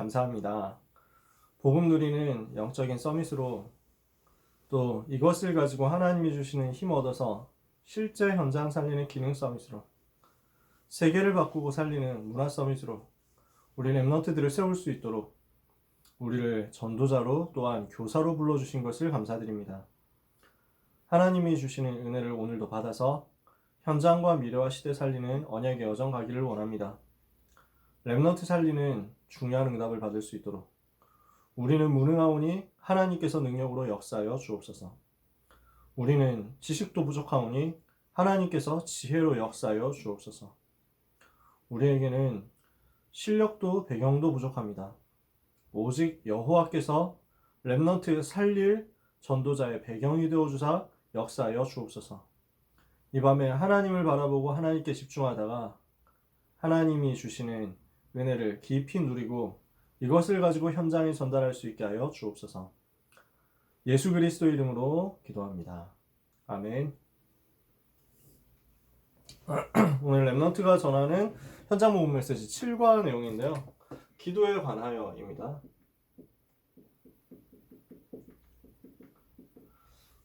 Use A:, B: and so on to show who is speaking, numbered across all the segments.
A: 감사합니다. 복음 누리는 영적인 서밋으로 또 이것을 가지고 하나님이 주시는 힘 얻어서 실제 현장 살리는 기능 서밋으로 세계를 바꾸고 살리는 문화 서밋으로 우리 랩런트들을 세울 수 있도록 우리를 전도자로 또한 교사로 불러주신 것을 감사드립니다. 하나님이 주시는 은혜를 오늘도 받아서 현장과 미래와 시대 살리는 언약의 여정 가기를 원합니다. 랩넌트 살리는 중요한 응답을 받을 수 있도록 우리는 무능하오니 하나님께서 능력으로 역사하여 주옵소서. 우리는 지식도 부족하오니 하나님께서 지혜로 역사하여 주옵소서. 우리에게는 실력도 배경도 부족합니다. 오직 여호와께서 렘넌트 살릴 전도자의 배경이 되어 주사 역사하여 주옵소서. 이 밤에 하나님을 바라보고 하나님께 집중하다가 하나님이 주시는 은혜를 깊이 누리고 이것을 가지고 현장에 전달할 수 있게 하여 주옵소서. 예수 그리스도 이름으로 기도합니다. 아멘. 오늘 렘넌트가 전하는 현장 모금 메시지 7과 내용인데요. 기도에 관하여입니다.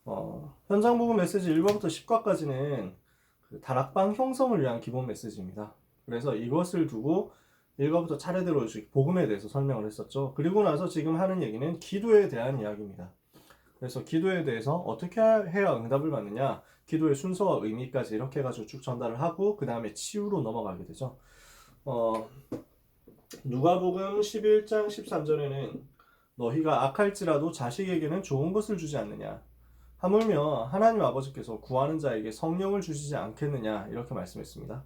A: 어, 현장 모금 메시지 1과부터 10과까지는 그 다락방 형성을 위한 기본 메시지입니다. 그래서 이것을 두고 1과부터 차례대로 복음에 대해서 설명을 했었죠. 그리고 나서 지금 하는 얘기는 기도에 대한 이야기입니다. 그래서 기도에 대해서 어떻게 해야 응답을 받느냐, 기도의 순서와 의미까지 이렇게 해가지고 쭉 전달을 하고 그 다음에 치유로 넘어가게 되죠. 어, 누가복음 11장 13절에는 너희가 악할지라도 자식에게는 좋은 것을 주지 않느냐. 하물며 하나님 아버지께서 구하는 자에게 성령을 주시지 않겠느냐 이렇게 말씀했습니다.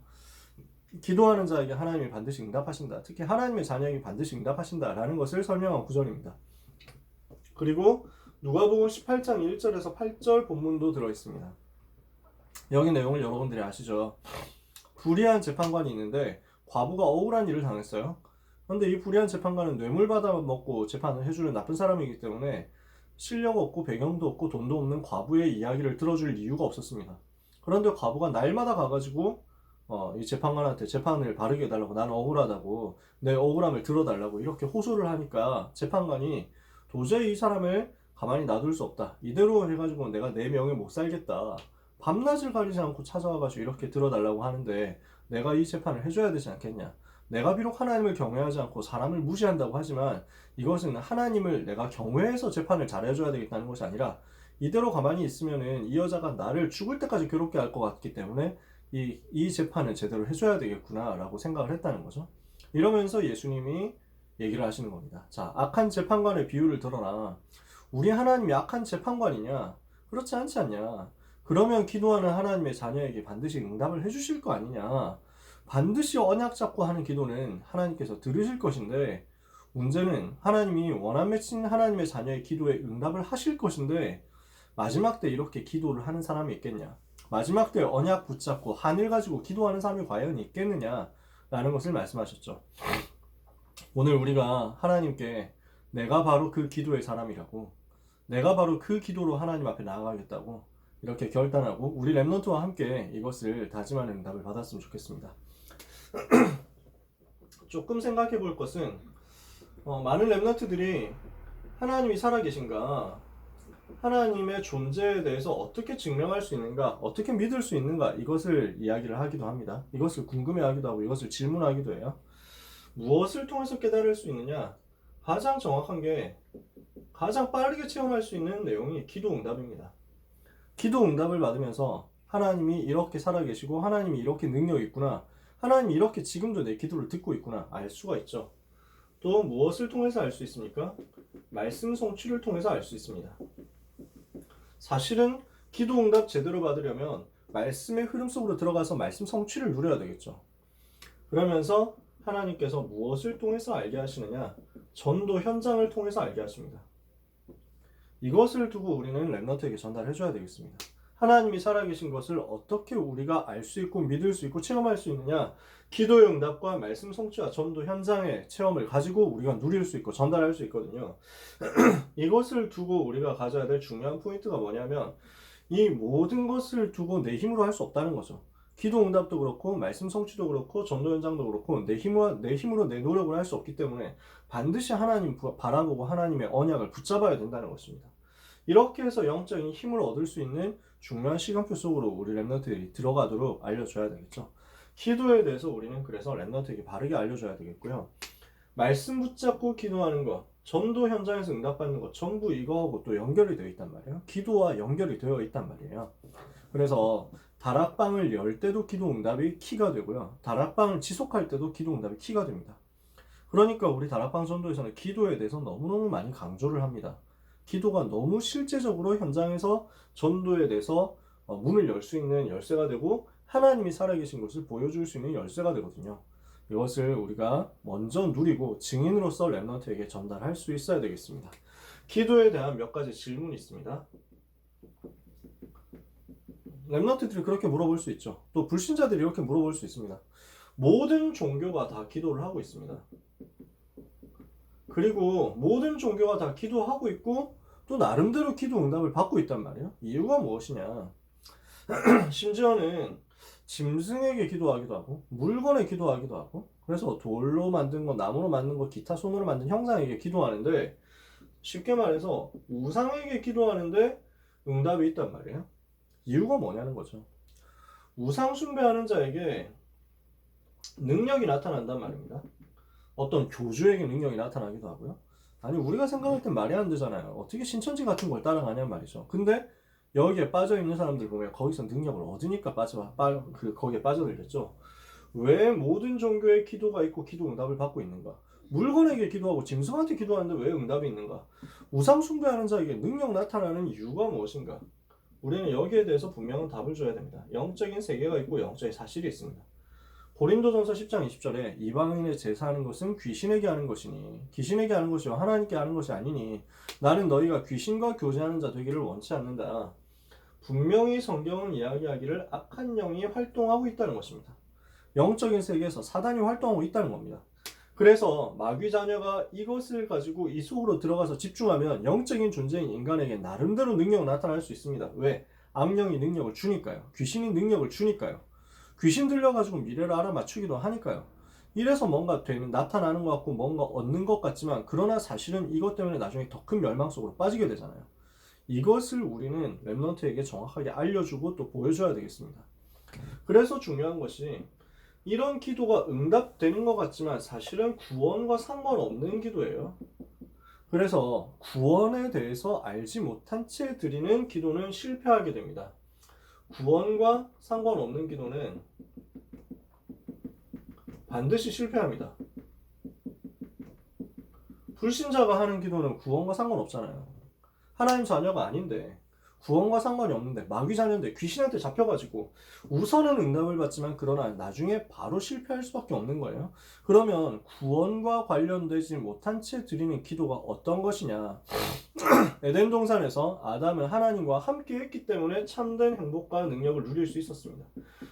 A: 기도하는 자에게 하나님이 반드시 응답하신다. 특히 하나님의 자녀에게 반드시 응답하신다라는 것을 설명한 구절입니다. 그리고 누가복음 18장 1절에서 8절 본문도 들어 있습니다. 여기 내용을 여러분들이 아시죠? 불의한 재판관이 있는데 과부가 억울한 일을 당했어요. 그런데 이 불의한 재판관은 뇌물 받아 먹고 재판을 해주는 나쁜 사람이기 때문에 실력 없고 배경도 없고 돈도 없는 과부의 이야기를 들어줄 이유가 없었습니다. 그런데 과부가 날마다 가가지고 어, 이 재판관한테 재판을 바르게 해달라고 나는 억울하다고 내 억울함을 들어달라고 이렇게 호소를 하니까 재판관이 도저히 이 사람을 가만히 놔둘 수 없다. 이대로 해가지고 내가 내 명예 못 살겠다. 밤낮을 가리지 않고 찾아와가지고 이렇게 들어달라고 하는데 내가 이 재판을 해줘야 되지 않겠냐. 내가 비록 하나님을 경외하지 않고 사람을 무시한다고 하지만 이것은 하나님을 내가 경외해서 재판을 잘해줘야 되겠다는 것이 아니라 이대로 가만히 있으면은 이 여자가 나를 죽을 때까지 괴롭게 할 것 같기 때문에 이, 이 재판을 제대로 해줘야 되겠구나 라고 생각을 했다는 거죠. 이러면서 예수님이 얘기를 하시는 겁니다. 자, 악한 재판관의 비유를 들어라. 우리 하나님이 악한 재판관이냐? 그렇지 않지 않냐? 그러면 기도하는 하나님의 자녀에게 반드시 응답을 해주실 거 아니냐? 반드시 언약 잡고 하는 기도는 하나님께서 들으실 것인데 문제는 하나님이 원한 맺힌 하나님의 자녀의 기도에 응답을 하실 것인데 마지막 때 이렇게 기도를 하는 사람이 있겠냐? 마지막 때 언약 붙잡고 하늘 가지고 기도하는 사람이 과연 있겠느냐라는 것을 말씀하셨죠. 오늘 우리가 하나님께 내가 바로 그 기도의 사람이라고 내가 바로 그 기도로 하나님 앞에 나아가겠다고 이렇게 결단하고 우리 랩런트와 함께 이것을 다짐하는 응답을 받았으면 좋겠습니다. 조금 생각해 볼 것은 어, 많은 랩런트들이 하나님이 살아계신가 하나님의 존재에 대해서 어떻게 증명할 수 있는가 어떻게 믿을 수 있는가 이것을 이야기를 하기도 합니다. 이것을 궁금해 하기도 하고 이것을 질문하기도 해요. 무엇을 통해서 깨달을 수 있느냐 가장 정확한 게 가장 빠르게 체험할 수 있는 내용이 기도 응답입니다. 기도 응답을 받으면서 하나님이 이렇게 살아계시고 하나님이 이렇게 능력이 있구나 하나님이 이렇게 지금도 내 기도를 듣고 있구나 알 수가 있죠. 또 무엇을 통해서 알 수 있습니까? 말씀 성취를 통해서 알 수 있습니다. 사실은 기도 응답 제대로 받으려면 말씀의 흐름 속으로 들어가서 말씀 성취를 누려야 되겠죠. 그러면서 하나님께서 무엇을 통해서 알게 하시느냐? 전도 현장을 통해서 알게 하십니다. 이것을 두고 우리는 랩너트에게 전달해 줘야 되겠습니다. 하나님이 살아계신 것을 어떻게 우리가 알 수 있고 믿을 수 있고 체험할 수 있느냐? 기도의 응답과 말씀 성취와 전도 현장의 체험을 가지고 우리가 누릴 수 있고 전달할 수 있거든요. 이것을 두고 우리가 가져야 될 중요한 포인트가 뭐냐면 이 모든 것을 두고 내 힘으로 할 수 없다는 거죠. 기도 응답도 그렇고 말씀 성취도 그렇고 전도 현장도 그렇고 내 힘으로 내 힘으로 내 노력을 할 수 없기 때문에 반드시 하나님 부- 바라보고 하나님의 언약을 붙잡아야 된다는 것입니다. 이렇게 해서 영적인 힘을 얻을 수 있는 중요한 시간표 속으로 우리 랩런트들이 들어가도록 알려줘야 되겠죠. 기도에 대해서 우리는 그래서 랩런트에게 바르게 알려줘야 되겠고요. 말씀 붙잡고 기도하는 것, 전도 현장에서 응답받는 것, 전부 이거하고 또 연결이 되어 있단 말이에요. 기도와 연결이 되어 있단 말이에요. 그래서 다락방을 열 때도 기도 응답이 키가 되고요. 다락방을 지속할 때도 기도 응답이 키가 됩니다. 그러니까 우리 다락방 전도에서는 기도에 대해서 너무너무 많이 강조를 합니다. 기도가 너무 실제적으로 현장에서 전도에 대해서 어, 문을 열 수 있는 열쇠가 되고 하나님이 살아계신 것을 보여줄 수 있는 열쇠가 되거든요. 이것을 우리가 먼저 누리고 증인으로서 랩런트에게 전달할 수 있어야 되겠습니다. 기도에 대한 몇 가지 질문이 있습니다. 랩런트들이 그렇게 물어볼 수 있죠. 또 불신자들이 이렇게 물어볼 수 있습니다. 모든 종교가 다 기도를 하고 있습니다. 그리고 모든 종교가 다 기도하고 있고 또 나름대로 기도 응답을 받고 있단 말이에요. 이유가 무엇이냐? 심지어는 짐승에게 기도하기도 하고 물건에 기도하기도 하고 그래서 돌로 만든 거, 나무로 만든 거, 기타 손으로 만든 형상에게 기도하는데 쉽게 말해서 우상에게 기도하는데 응답이 있단 말이에요. 이유가 뭐냐는 거죠. 우상 숭배하는 자에게 능력이 나타난단 말입니다. 어떤 교주에게 능력이 나타나기도 하고요. 아니 우리가 생각할 땐 말이 안 되잖아요. 어떻게 신천지 같은 걸 따라가냔 말이죠. 근데 여기에 빠져 있는 사람들 보면 거기서 능력을 얻으니까 빠져 빠, 그 거기에 빠져들겠죠. 왜 모든 종교에 기도가 있고 기도 응답을 받고 있는가? 물건에게 기도하고 짐승한테 기도하는데 왜 응답이 있는가? 우상 숭배하는 자에게 능력 나타나는 이유가 무엇인가? 우리는 여기에 대해서 분명한 답을 줘야 됩니다. 영적인 세계가 있고 영적인 사실이 있습니다. 고린도전서 10장 20절에 이방인의 제사하는 것은 귀신에게 하는 것이니 귀신에게 하는 것이요 하나님께 하는 것이 아니니 나는 너희가 귀신과 교제하는 자 되기를 원치 않는다. 분명히 성경은 이야기하기를 악한 영이 활동하고 있다는 것입니다. 영적인 세계에서 사단이 활동하고 있다는 겁니다. 그래서 마귀 자녀가 이것을 가지고 이 속으로 들어가서 집중하면 영적인 존재인 인간에게 나름대로 능력이 나타날 수 있습니다. 왜? 악령이 능력을 주니까요. 귀신이 능력을 주니까요. 귀신 들려가지고 미래를 알아맞추기도 하니까요. 이래서 뭔가 되는 나타나는 것 같고 뭔가 얻는 것 같지만 그러나 사실은 이것 때문에 나중에 더 큰 멸망 속으로 빠지게 되잖아요. 이것을 우리는 랩런트에게 정확하게 알려주고 또 보여줘야 되겠습니다. 그래서 중요한 것이 이런 기도가 응답되는 것 같지만 사실은 구원과 상관없는 기도예요. 그래서 구원에 대해서 알지 못한 채 드리는 기도는 실패하게 됩니다. 구원과 상관없는 기도는 반드시 실패합니다. 불신자가 하는 기도는 구원과 상관없잖아요. 하나님 자녀가 아닌데 구원과 상관이 없는데 마귀 자녀인데 귀신한테 잡혀가지고 우선은 응답을 받지만 그러나 나중에 바로 실패할 수밖에 없는 거예요. 그러면 구원과 관련되지 못한 채 드리는 기도가 어떤 것이냐? 에덴 동산에서 아담은 하나님과 함께 했기 때문에 참된 행복과 능력을 누릴 수 있었습니다.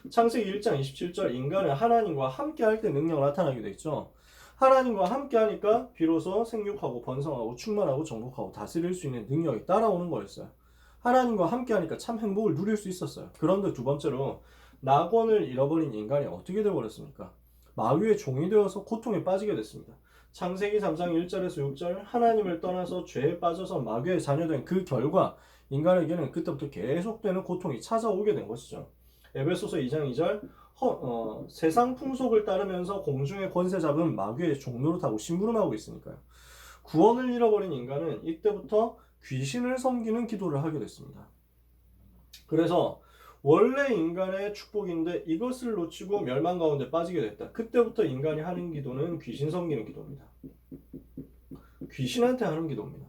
A: 창세기 1장 27절 인간은 하나님과 함께 할 때 능력 나타나게 돼 있죠. 하나님과 함께 하니까 비로소 생육하고 번성하고 충만하고 정복하고 다스릴 수 있는 능력이 따라오는 거였어요. 하나님과 함께 하니까 참 행복을 누릴 수 있었어요. 그런데 두 번째로 낙원을 잃어버린 인간이 어떻게 되어버렸습니까? 마귀의 종이 되어서 고통에 빠지게 됐습니다. 창세기 3장 1절에서 6절 하나님을 떠나서 죄에 빠져서 마귀의 자녀된 그 결과 인간에게는 그때부터 계속되는 고통이 찾아오게 된 것이죠. 에베소서 2장 2절 허, 어, 세상 풍속을 따르면서 공중의 권세 잡은 마귀의 종로를 타고 심부름하고 있으니까요. 구원을 잃어버린 인간은 이때부터 귀신을 섬기는 기도를 하게 됐습니다. 그래서 원래 인간의 축복인데 이것을 놓치고 멸망 가운데 빠지게 됐다. 그때부터 인간이 하는 기도는 귀신 섬기는 기도입니다. 귀신한테 하는 기도입니다.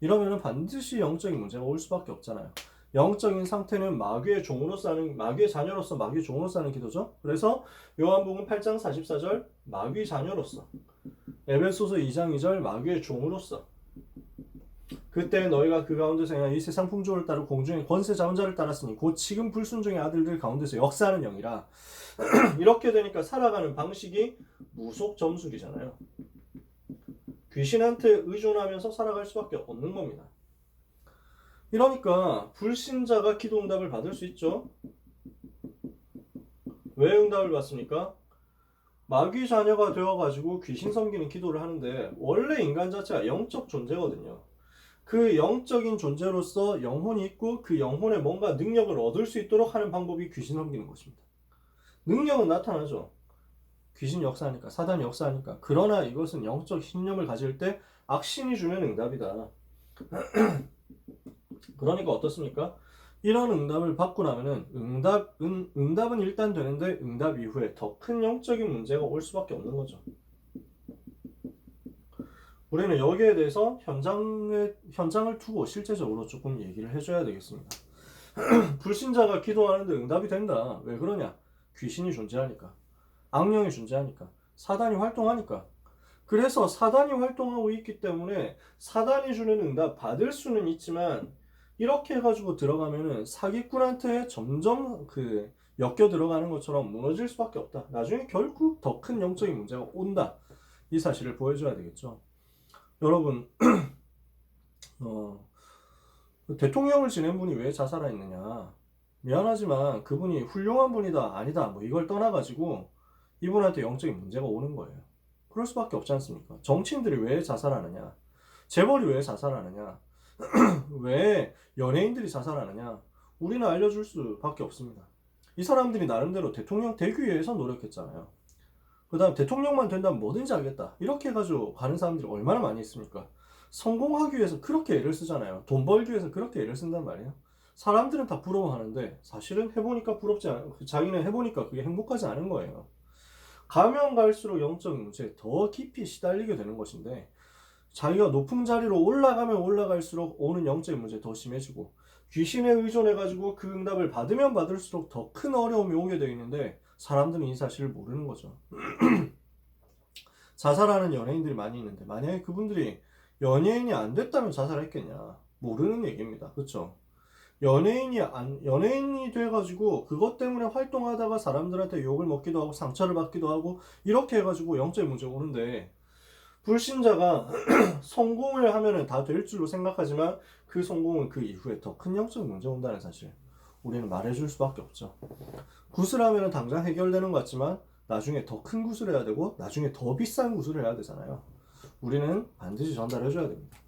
A: 이러면 반드시 영적인 문제가 올 수밖에 없잖아요. 영적인 상태는 마귀의 종으로서 하는 마귀의 자녀로서 마귀의 종으로서 하는 기도죠. 그래서 요한복음 8장 44절 마귀 자녀로서 에베소서 2장 2절 마귀의 종으로서 그때 너희가 그 가운데서 행한 이 세상 풍조를 따르고 공중의 권세 자원자를 따랐으니 곧 지금 불순종의 아들들 가운데서 역사하는 영이라 이렇게 되니까 살아가는 방식이 무속 점술이잖아요. 귀신한테 의존하면서 살아갈 수밖에 없는 겁니다. 이러니까 불신자가 기도 응답을 받을 수 있죠. 왜 응답을 받습니까? 마귀 자녀가 되어가지고 귀신 섬기는 기도를 하는데 원래 인간 자체가 영적 존재거든요. 그 영적인 존재로서 영혼이 있고 그 영혼에 뭔가 능력을 얻을 수 있도록 하는 방법이 귀신 섬기는 것입니다. 능력은 나타나죠. 귀신 역사하니까 사단이 역사하니까 그러나 이것은 영적 신념을 가질 때 악신이 주는 응답이다. 그러니까 어떻습니까? 이런 응답을 받고 나면은 응답 응, 응답은 일단 되는데 응답 이후에 더 큰 영적인 문제가 올 수밖에 없는 거죠. 우리는 여기에 대해서 현장에 현장을 두고 실제적으로 조금 얘기를 해줘야 되겠습니다. 불신자가 기도하는데 응답이 된다. 왜 그러냐? 귀신이 존재하니까, 악령이 존재하니까, 사단이 활동하니까. 그래서 사단이 활동하고 있기 때문에 사단이 주는 응답 받을 수는 있지만 이렇게 해가지고 들어가면은 사기꾼한테 점점 그 엮여 들어가는 것처럼 무너질 수밖에 없다. 나중에 결국 더 큰 영적인 문제가 온다. 이 사실을 보여줘야 되겠죠. 여러분, 어, 대통령을 지낸 분이 왜 자살했느냐? 미안하지만 그분이 훌륭한 분이다, 아니다, 뭐 이걸 떠나가지고 이분한테 영적인 문제가 오는 거예요. 그럴 수밖에 없지 않습니까? 정치인들이 왜 자살하느냐? 재벌이 왜 자살하느냐? 왜 연예인들이 자살하느냐? 우리는 알려줄 수밖에 없습니다. 이 사람들이 나름대로 대통령 되기 위해서 노력했잖아요. 그 다음 대통령만 된다면 뭐든지 하겠다. 이렇게 해가지고 가는 사람들이 얼마나 많이 있습니까? 성공하기 위해서 그렇게 애를 쓰잖아요. 돈 벌기 위해서 그렇게 애를 쓴단 말이에요. 사람들은 다 부러워하는데 사실은 해보니까 부럽지 않, 자기는 해보니까 그게 행복하지 않은 거예요. 가면 갈수록 영적 문제에 더 깊이 시달리게 되는 것인데 자기가 높은 자리로 올라가면 올라갈수록 오는 영적 문제 더 심해지고 귀신에 의존해가지고 그 응답을 받으면 받을수록 더 큰 어려움이 오게 되어 있는데 사람들은 이 사실을 모르는 거죠. 자살하는 연예인들이 많이 있는데 만약에 그분들이 연예인이 안 됐다면 자살했겠냐? 모르는 얘기입니다. 그렇죠? 연예인이 안 연예인이 돼가지고 그것 때문에 활동하다가 사람들한테 욕을 먹기도 하고 상처를 받기도 하고 이렇게 해가지고 영적 문제가 오는데 불신자가 성공을 하면은 다 될 줄로 생각하지만 그 성공은 그 이후에 더 큰 영적 문제 온다는 사실 우리는 말해줄 수밖에 없죠. 구슬하면은 당장 해결되는 것 같지만 나중에 더 큰 구슬을 해야 되고 나중에 더 비싼 구슬을 해야 되잖아요. 우리는 반드시 전달해줘야 됩니다.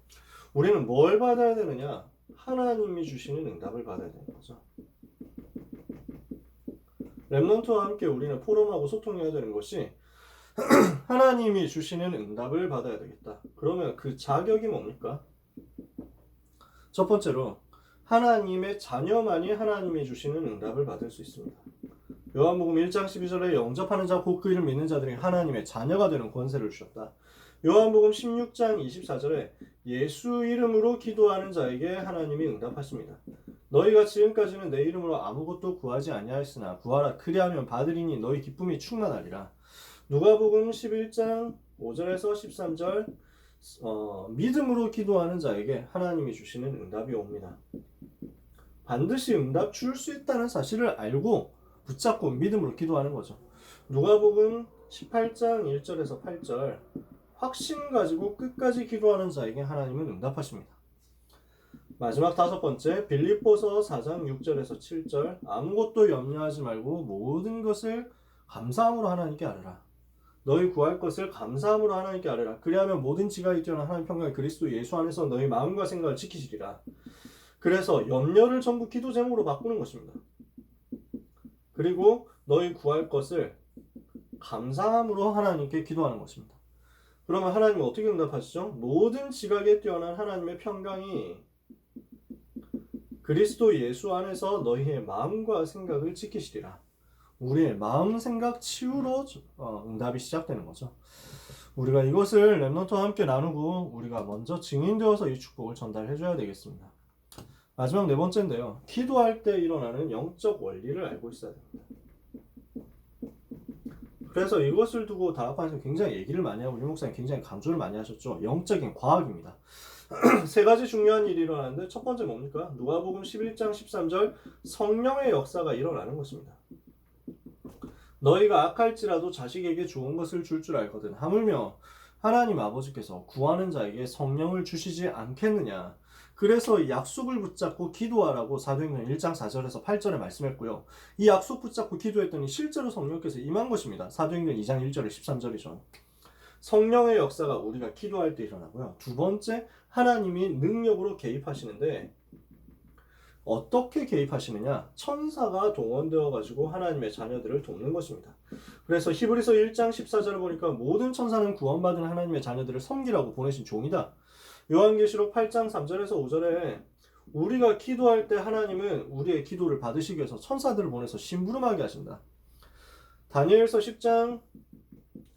A: 우리는 뭘 받아야 되느냐? 하나님이 주시는 응답을 받아야 되는 거죠. 랩런트와 함께 우리는 포럼하고 소통해야 되는 것이 하나님이 주시는 응답을 받아야 되겠다. 그러면 그 자격이 뭡니까? 첫 번째로 하나님의 자녀만이 하나님이 주시는 응답을 받을 수 있습니다. 요한복음 1장 12절에 영접하는 자 곧 그 이름 믿는 자들이 하나님의 자녀가 되는 권세를 주셨다. 요한복음 16장 24절에 예수 이름으로 기도하는 자에게 하나님이 응답하십니다. 너희가 지금까지는 내 이름으로 아무것도 구하지 아니하였으나 구하라 그리하면 받으리니 너희 기쁨이 충만하리라. 누가복음 11장 5절에서 13절 어, 믿음으로 기도하는 자에게 하나님이 주시는 응답이 옵니다. 반드시 응답 줄 수 있다는 사실을 알고 붙잡고 믿음으로 기도하는 거죠. 누가복음 18장 1절에서 8절 확신 가지고 끝까지 기도하는 자에게 하나님은 응답하십니다. 마지막 다섯 번째 빌립보서 4장 6절에서 7절 아무것도 염려하지 말고 모든 것을 감사함으로 하나님께 아뢰라. 너희 구할 것을 감사함으로 하나님께 아뢰라. 그리하면 모든 지각이 뛰어난 하나님 평강의 그리스도 예수 안에서 너희 마음과 생각을 지키시리라. 그래서 염려를 전부 기도 제목으로 바꾸는 것입니다. 그리고 너희 구할 것을 감사함으로 하나님께 기도하는 것입니다. 그러면 하나님은 어떻게 응답하시죠? 모든 지각에 뛰어난 하나님의 평강이 그리스도 예수 안에서 너희의 마음과 생각을 지키시리라. 우리의 마음, 생각, 치유로 어, 응답이 시작되는 거죠. 우리가 이것을 랩런트와 함께 나누고 우리가 먼저 증인되어서 이 축복을 전달해 줘야 되겠습니다. 마지막 네 번째인데요. 기도할 때 일어나는 영적 원리를 알고 있어야 됩니다. 그래서 이것을 두고 다합판에서 굉장히 얘기를 많이 하고 우리 목사님 굉장히 강조를 많이 하셨죠. 영적인 과학입니다. 세 가지 중요한 일이 일어나는데 첫 번째 뭡니까? 누가복음 11장 13절 성령의 역사가 일어나는 것입니다. 너희가 악할지라도 자식에게 좋은 것을 줄줄 알거든. 하물며 하나님 아버지께서 구하는 자에게 성령을 주시지 않겠느냐? 그래서 약속을 붙잡고 기도하라고 사도행전 1장 4절에서 8절에 말씀했고요. 이 약속 붙잡고 기도했더니 실제로 성령께서 임한 것입니다. 사도행전 2장 1절에 13절이죠. 성령의 역사가 우리가 기도할 때 일어나고요. 두 번째, 하나님이 능력으로 개입하시는데 어떻게 개입하시느냐? 천사가 동원되어 가지고 하나님의 자녀들을 돕는 것입니다. 그래서 히브리서 1장 14절을 보니까 모든 천사는 구원받은 하나님의 자녀들을 섬기라고 보내신 종이다. 요한계시록 8장 3절에서 5절에 우리가 기도할 때 하나님은 우리의 기도를 받으시기 위해서 천사들을 보내서 심부름하게 하신다. 다니엘서 10장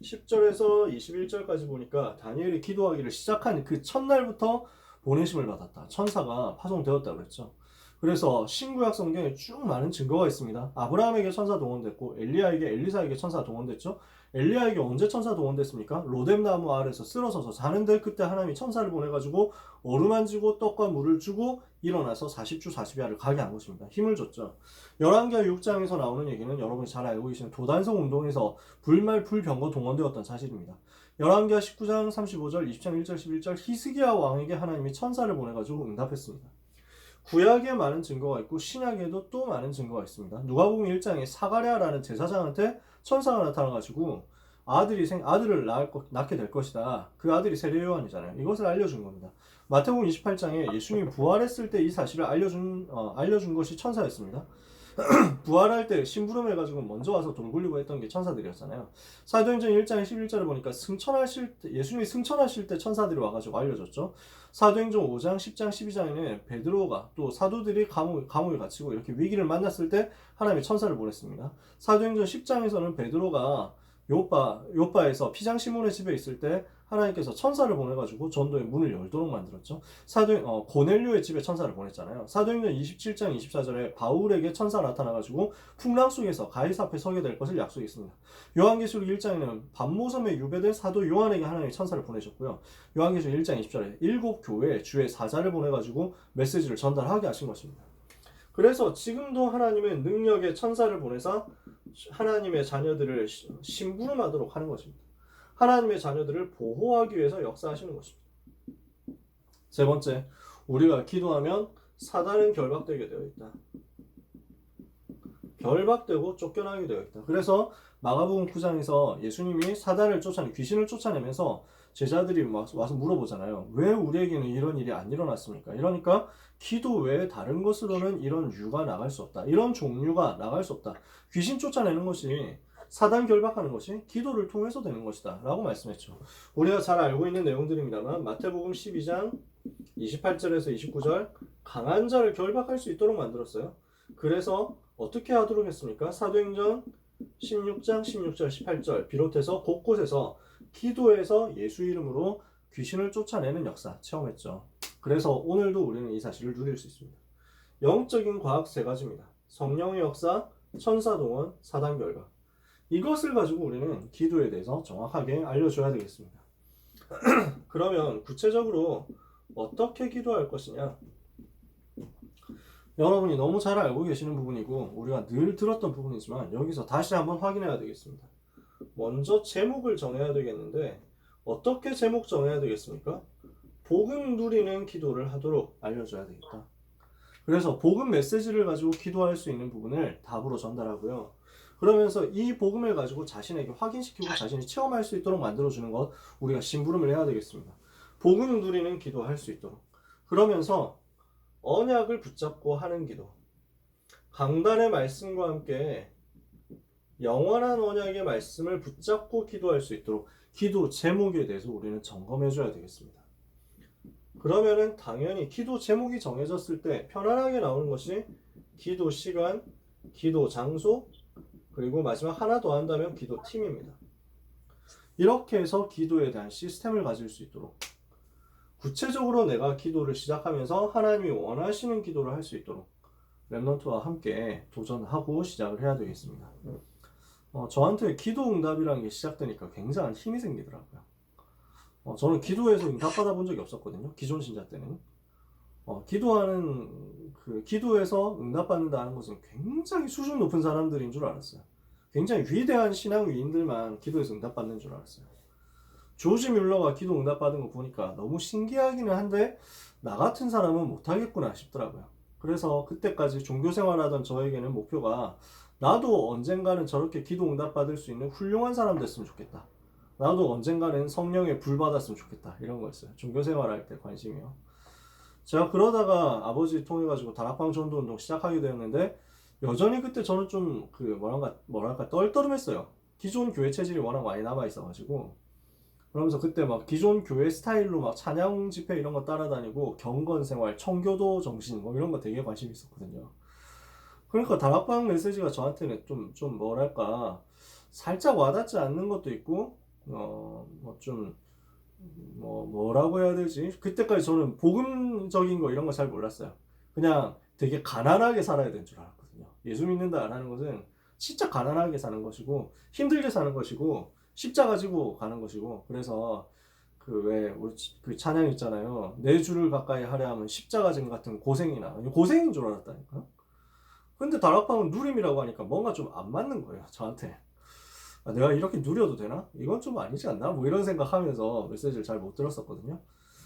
A: 10절에서 21절까지 보니까 다니엘이 기도하기를 시작한 그 첫날부터 보내심을 받았다. 천사가 파송되었다고 그랬죠. 그래서 신구약 성경에 쭉 많은 증거가 있습니다. 아브라함에게 천사 동원됐고 엘리야에게 엘리사에게 천사 동원됐죠. 엘리야에게 언제 천사 동원됐습니까? 로뎀 나무 아래서 쓰러서서 자는데 그때 하나님이 천사를 보내가지고 어루만지고 떡과 물을 주고 일어나서 40주 40야를 가게 한 것입니다. 힘을 줬죠. 열왕기하 6장에서 나오는 얘기는 여러분이 잘 알고 계시는 도단성 운동에서 불말 불병거 동원되었던 사실입니다. 열왕기하 19장 35절 20장 1절 11절 히스기야 왕에게 하나님이 천사를 보내가지고 응답했습니다. 구약에 많은 증거가 있고 신약에도 또 많은 증거가 있습니다. 누가복음 1장에 사가랴라는 제사장한테 천사가 나타나가지고 아들이 생 아들을 낳을 것, 낳게 될 것이다. 그 아들이 세례 요한이잖아요. 이것을 알려준 겁니다. 마태복음 28장에 예수님이 부활했을 때 이 사실을 알려준 어, 알려준 것이 천사였습니다. 부활할 때 심부름 해 가지고 먼저 와서 돈 굴리고 했던 게 천사들이었잖아요. 사도행전 1장 11절을 보니까 승천하실 때 예수님이 승천하실 때 천사들이 와 가지고 알려줬죠. 사도행전 5장 10장 12장에는 베드로가 또 사도들이 감옥, 감옥에 갇히고 이렇게 위기를 만났을 때 하나님의 천사를 보냈습니다. 사도행전 10장에서는 베드로가 요빠 요빠에서 피장 시몬의 집에 있을 때 하나님께서 천사를 보내가지고 전도의 문을 열도록 만들었죠. 사도 어, 고넬료의 집에 천사를 보냈잖아요. 사도행전 27장 24절에 바울에게 천사 나타나가지고 풍랑 속에서 가이사 앞에 서게 될 것을 약속했습니다. 요한계시록 1장에는 반모섬에 유배된 사도 요한에게 하나님이 천사를 보내셨고요. 요한계시록 1장 20절에 일곱 교회에 주의 사자를 보내가지고 메시지를 전달하게 하신 것입니다. 그래서 지금도 하나님의 능력의 천사를 보내서 하나님의 자녀들을 시- 심부름하도록 하는 것입니다. 하나님의 자녀들을 보호하기 위해서 역사하시는 것입니다. 세 번째, 우리가 기도하면 사단은 결박되게 되어 있다. 결박되고 쫓겨나게 되어 있다. 그래서 마가복음 9장에서 예수님이 사단을 쫓아내 귀신을 쫓아내면서 제자들이 막 와서 물어보잖아요. 왜 우리에게는 이런 일이 안 일어났습니까? 이러니까 기도 외에 다른 것으로는 이런 유가 나갈 수 없다. 이런 종류가 나갈 수 없다. 귀신 쫓아내는 것이 사단 결박하는 것이 기도를 통해서 되는 것이다. 라고 말씀했죠. 우리가 잘 알고 있는 내용들입니다만 마태복음 12장 28절에서 29절 강한 자를 결박할 수 있도록 만들었어요. 그래서 어떻게 하도록 했습니까? 사도행전 16장 16절 18절 비롯해서 곳곳에서 기도에서 예수 이름으로 귀신을 쫓아내는 역사 체험했죠. 그래서 오늘도 우리는 이 사실을 누릴 수 있습니다. 영적인 과학 세 가지입니다. 성령의 역사, 천사 동원, 사단 결과. 이것을 가지고 우리는 기도에 대해서 정확하게 알려줘야 되겠습니다. 그러면 구체적으로 어떻게 기도할 것이냐? 여러분이 너무 잘 알고 계시는 부분이고 우리가 늘 들었던 부분이지만 여기서 다시 한번 확인해야 되겠습니다. 먼저 제목을 정해야 되겠는데 어떻게 제목 정해야 되겠습니까? 복음 누리는 기도를 하도록 알려줘야 되겠다. 그래서 복음 메시지를 가지고 기도할 수 있는 부분을 답으로 전달하고요. 그러면서 이 복음을 가지고 자신에게 확인시키고 자신이 체험할 수 있도록 만들어주는 것 우리가 심부름을 해야 되겠습니다. 복음 누리는 기도할 수 있도록. 그러면서 언약을 붙잡고 하는 기도. 강단의 말씀과 함께 영원한 언약의 말씀을 붙잡고 기도할 수 있도록 기도 제목에 대해서 우리는 점검해 줘야 되겠습니다. 그러면은 당연히 기도 제목이 정해졌을 때 편안하게 나오는 것이 기도 시간, 기도 장소, 그리고 마지막 하나 더 한다면 기도 팀입니다. 이렇게 해서 기도에 대한 시스템을 가질 수 있도록 구체적으로 내가 기도를 시작하면서 하나님이 원하시는 기도를 할 수 있도록 랩넌트와 함께 도전하고 시작을 해야 되겠습니다. 어, 저한테 기도 응답이라는 게 시작되니까 굉장한 힘이 생기더라고요. 어, 저는 기도에서 응답 받아 본 적이 없었거든요. 기존 신자 때는. 어, 기도하는 그 기도에서 응답 받는다는 것은 굉장히 수준 높은 사람들인 줄 알았어요. 굉장히 위대한 신앙 위인들만 기도에서 응답 받는 줄 알았어요. 조지 뮬러가 기도 응답 받은 거 보니까 너무 신기하기는 한데 나 같은 사람은 못하겠구나 싶더라고요. 그래서 그때까지 종교 생활하던 저에게는 목표가 나도 언젠가는 저렇게 기도 응답 받을 수 있는 훌륭한 사람 됐으면 좋겠다. 나도 언젠가는 성령의 불 받았으면 좋겠다. 이런 거였어요. 종교 생활할 때 관심이요. 제가 그러다가 아버지 통해 가지고 다락방 전도 운동 시작하게 되었는데 여전히 그때 저는 좀 그 뭐랄까 뭐랄까 떨떠름했어요. 기존 교회 체질이 워낙 많이 남아 있어가지고 그러면서 그때 막 기존 교회 스타일로 막 찬양 집회 이런 거 따라다니고 경건 생활, 청교도 정신 뭐 이런 거 되게 관심 있었거든요. 그러니까 다락방 메시지가 저한테는 좀좀 뭐랄까 살짝 와닿지 않는 것도 있고 어뭐 좀 뭐 뭐라고 해야 되지? 그때까지 저는 복음적인 거 이런 거 잘 몰랐어요. 그냥 되게 가난하게 살아야 되는 줄 알았거든요. 예수 믿는다라는 것은 진짜 가난하게 사는 것이고 힘들게 사는 것이고 십자 가 지고 가는 것이고 그래서 그왜 우리 그 찬양 있잖아요. 내 주를 가까이 하려 하면 십자가 짐 같은 고생이나 고생인 줄 알았다니까. 근데 다락방은 누림이라고 하니까 뭔가 좀 안 맞는 거예요 저한테. 아, 내가 이렇게 누려도 되나? 이건 좀 아니지 않나? 뭐 이런 생각하면서 메시지를 잘 못 들었었거든요.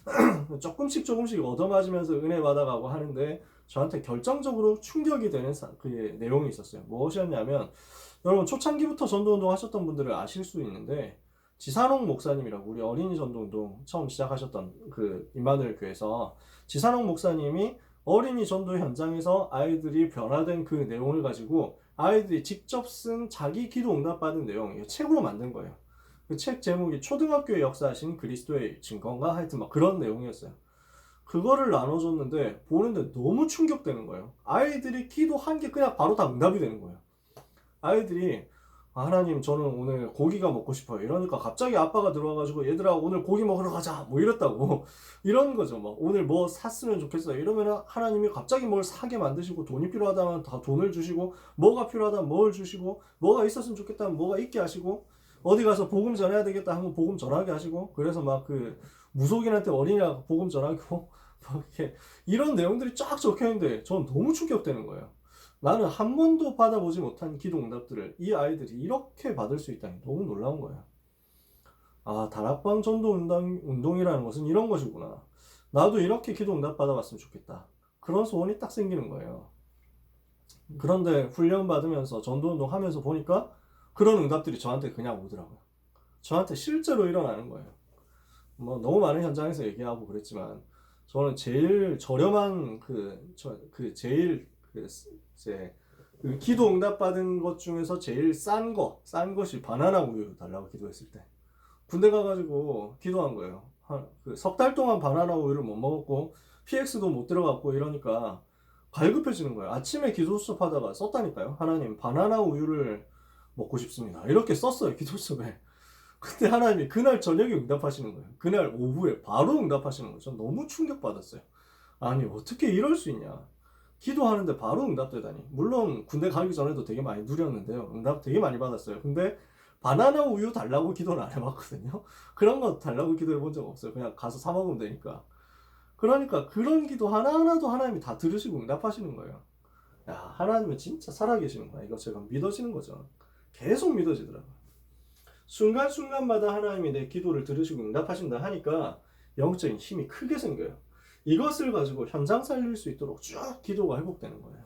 A: 조금씩 조금씩 얻어맞으면서 은혜 받아가고 하는데 저한테 결정적으로 충격이 되는 사- 그 내용이 있었어요. 무엇이었냐면 여러분 초창기부터 전도운동 하셨던 분들을 아실 수 있는데 지산홍 목사님이라고 우리 어린이 전도운동 처음 시작하셨던 그 임마누엘 교회에서 지산홍 목사님이 어린이 전도 현장에서 아이들이 변화된 그 내용을 가지고 아이들이 직접 쓴 자기 기도 응답받은 내용 이 책으로 만든 거예요. 그 책 제목이 초등학교의 역사하신 그리스도의 증거인가 하여튼 막 그런 내용이었어요. 그거를 나눠줬는데 보는데 너무 충격되는 거예요. 아이들이 기도한 게 그냥 바로 다 응답이 되는 거예요. 아이들이 아, 하나님 저는 오늘 고기가 먹고 싶어요. 이러니까 갑자기 아빠가 들어와가지고 얘들아 오늘 고기 먹으러 가자 뭐 이랬다고 이런 거죠. 막 오늘 뭐 샀으면 좋겠어요. 이러면 하나님이 갑자기 뭘 사게 만드시고 돈이 필요하다면 다 돈을 주시고 뭐가 필요하다면 뭘 주시고 뭐가 있었으면 좋겠다면 뭐가 있게 하시고 어디 가서 복음 전해야 되겠다 하면 복음 전하게 하시고 그래서 막 그 무속인한테 어린이가 복음 전하고 막 이렇게 이런 내용들이 쫙 적혀 있는데 전 너무 충격되는 거예요. 나는 한 번도 받아보지 못한 기도 응답들을 이 아이들이 이렇게 받을 수 있다니 너무 놀라운 거야. 아, 다락방 전도 운동, 운동 이라는 것은 이런 것이구나. 나도 이렇게 기도 응답 받아봤으면 좋겠다. 그런 소원이 딱 생기는 거예요. 그런데 훈련 받으면서 전도 운동 하면서 보니까 그런 응답들이 저한테 그냥 오더라고요. 저한테 실제로 일어나는 거예요. 뭐 너무 많은 현장에서 얘기하고 그랬지만 저는 제일 저렴한 그, 저, 그 제일 그 이제 그 기도 응답 받은 것 중에서 제일 싼 거, 싼 것이 바나나 우유 달라고 기도했을 때 군대 가가지고 기도한 거예요. 석달 동안 바나나 우유를 못 먹었고 PX도 못 들어갔고 이러니까 갈급해지는 거예요. 아침에 기도 수업하다가 썼다니까요. 하나님 바나나 우유를 먹고 싶습니다. 이렇게 썼어요 기도 수업에. 근데 하나님이 그날 저녁에 응답하시는 거예요. 그날 오후에 바로 응답하시는 거죠. 너무 충격받았어요. 아니 어떻게 이럴 수 있냐. 기도하는데 바로 응답되다니. 물론 군대 가기 전에도 되게 많이 누렸는데요. 응답 되게 많이 받았어요. 근데 바나나 우유 달라고 기도는 안 해봤거든요. 그런 거 달라고 기도해 본 적 없어요. 그냥 가서 사 먹으면 되니까. 그러니까 그런 기도 하나하나도 하나님이 다 들으시고 응답하시는 거예요. 야, 하나님은 진짜 살아계시는구나. 이거 제가 믿어지는 거죠. 계속 믿어지더라고요. 순간순간마다 하나님이 내 기도를 들으시고 응답하신다 하니까 영적인 힘이 크게 생겨요. 이것을 가지고 현장 살릴 수 있도록 쭉 기도가 회복되는 거예요.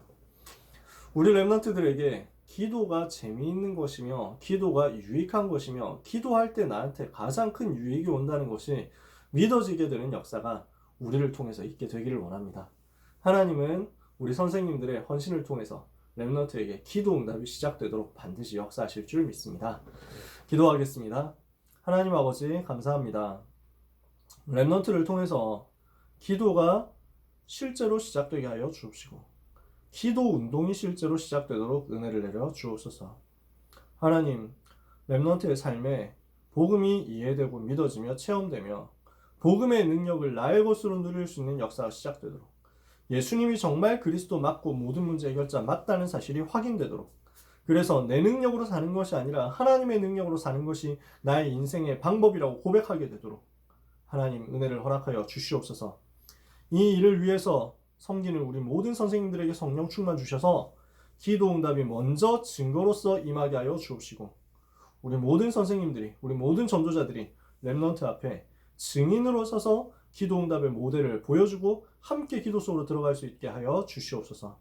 A: 우리 랩런트들에게 기도가 재미있는 것이며 기도가 유익한 것이며 기도할 때 나한테 가장 큰 유익이 온다는 것이 믿어지게 되는 역사가 우리를 통해서 있게 되기를 원합니다. 하나님은 우리 선생님들의 헌신을 통해서 랩런트에게 기도 응답이 시작되도록 반드시 역사하실 줄 믿습니다. 기도하겠습니다. 하나님 아버지 감사합니다. 랩런트를 통해서 기도가 실제로 시작되게 하여 주옵시고 기도 운동이 실제로 시작되도록 은혜를 내려 주옵소서. 하나님, 렘넌트의 삶에 복음이 이해되고 믿어지며 체험되며 복음의 능력을 나의 것으로 누릴 수 있는 역사가 시작되도록 예수님이 정말 그리스도 맞고 모든 문제 해결자 맞다는 사실이 확인되도록 그래서 내 능력으로 사는 것이 아니라 하나님의 능력으로 사는 것이 나의 인생의 방법이라고 고백하게 되도록 하나님 은혜를 허락하여 주시옵소서. 이 일을 위해서 섬기는 우리 모든 선생님들에게 성령 충만 주셔서 기도 응답이 먼저 증거로서 임하게 하여 주옵시고 우리 모든 선생님들이 우리 모든 전도자들이 랩넌트 앞에 증인으로 서서 기도 응답의 모델을 보여주고 함께 기도 속으로 들어갈 수 있게 하여 주시옵소서.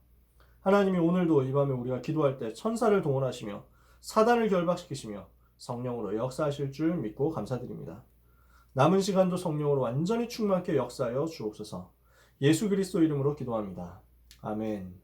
A: 하나님이 오늘도 이 밤에 우리가 기도할 때 천사를 동원하시며 사단을 결박시키시며 성령으로 역사하실 줄 믿고 감사드립니다. 남은 시간도 성령으로 완전히 충만케 역사하여 주옵소서. 예수 그리스도 이름으로 기도합니다. 아멘.